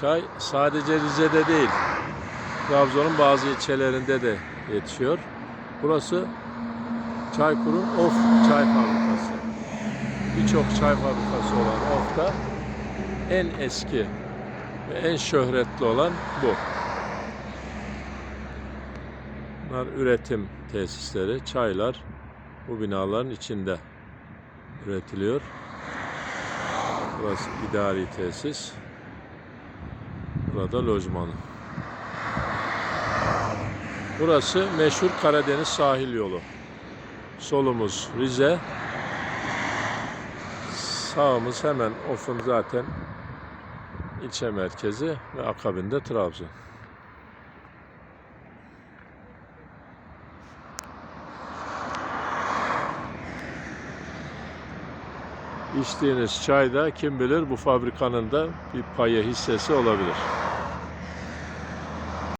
Çay sadece Rize'de değil, Trabzon'un bazı ilçelerinde de yetişiyor. Burası Çaykur'un Of Çay Fabrikası. Birçok çay fabrikası olan Of'ta en eski ve en şöhretli olan bu. Bunlar üretim tesisleri, çaylar bu binaların içinde üretiliyor. Burası idari tesis. Burada lojmanı. Burası meşhur Karadeniz sahil yolu. Solumuz Rize. Sağımız hemen Of'un zaten ilçe merkezi ve akabinde Trabzon. İçtiğiniz çay da kim bilir bu fabrikanın da bir payı hissesi olabilir.